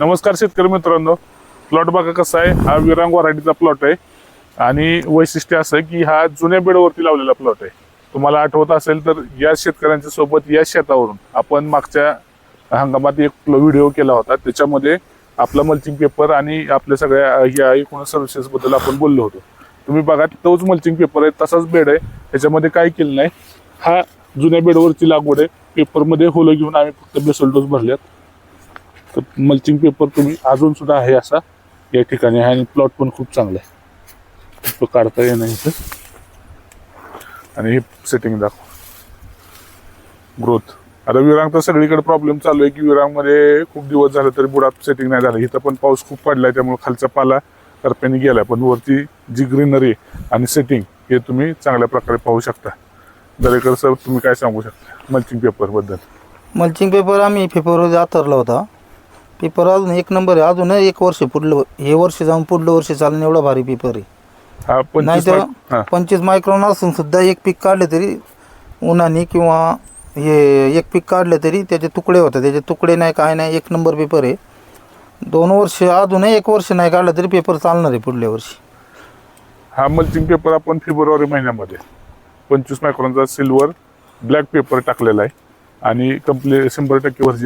नमस्कार शेतकरी मित्रांनो. प्लॉट बघा कसा आहे. हा विरांग वराठीचा प्लॉट आहे. आणि वैशिष्ट्य असं आहे की हा जुन्या बेडवरती लावलेला प्लॉट आहे. तुम्हाला आठवत असेल तर या शेतकऱ्यांच्या सोबत या शेतावरून आपण मागच्या हंगामात एक व्हिडिओ केला होता. त्याच्यामध्ये आपला मल्चिंग पेपर आणि आपल्या सगळ्या या एकूण सर्व्हिसेस बद्दल आपण बोललो होतो. तुम्ही बघा तोच मल्चिंग पेपर आहे तसाच बेड आहे. त्याच्यामध्ये काय केलं नाही. हा जुन्या बेडवरची लागवड आहे. पेपरमध्ये होलं घेऊन आम्ही फक्त बेसल डोस भरल्यात. तर मल्चिंग पेपर तुम्ही अजून सुद्धा आहे असा या ठिकाणी आहे आणि प्लॉट पण खूप चांगला आहे. तो काढता येणार इथं. आणि हे सेटिंग दाखव. ग्रोथ आता विरांग तर सगळीकडे प्रॉब्लेम चालू आहे की विरांगमध्ये खूप दिवस झाले तरी बुडात सेटिंग नाही झालं. इथं पण पाऊस खूप पडलाय त्यामुळे खालचा पाला करप्याने गेलाय. पण वरती जी ग्रीनरी आणि सेटिंग हे तुम्ही चांगल्या प्रकारे पाहू शकता. दरेकर सर तुम्ही काय सांगू शकता मल्चिंग पेपरबद्दल? मल्चिंग पेपर आम्ही फेब्रुवारी आतरला होता. पेपर अजून एक नंबर आहे. अजून एक वर्ष पुढलं हे वर्ष जाऊन पुढलं वर्ष चालणं एवढा भारी पेपर आहे. हा नाही पंचवीस तर हा. पंचवीस मायक्रॉन असून सुद्धा एक पीक काढले तरी उन्हाने किंवा हे एक पीक काढलं तरी त्याचे तुकडे होतात. त्याचे तुकडे नाही काय नाही एक नंबर पेपर आहे. दोन वर्ष अजूनही एक वर्ष नाही काढलं तरी पेपर चालणार आहे पुढल्या वर्षी. हा मल्चिंग पेपर आपण फेब्रुवारी महिन्यामध्ये पंचवीस मायक्रॉनचा सिल्वर ब्लॅक पेपर टाकलेला आहे. आणि कंप्लीट शंभर टक्के वरची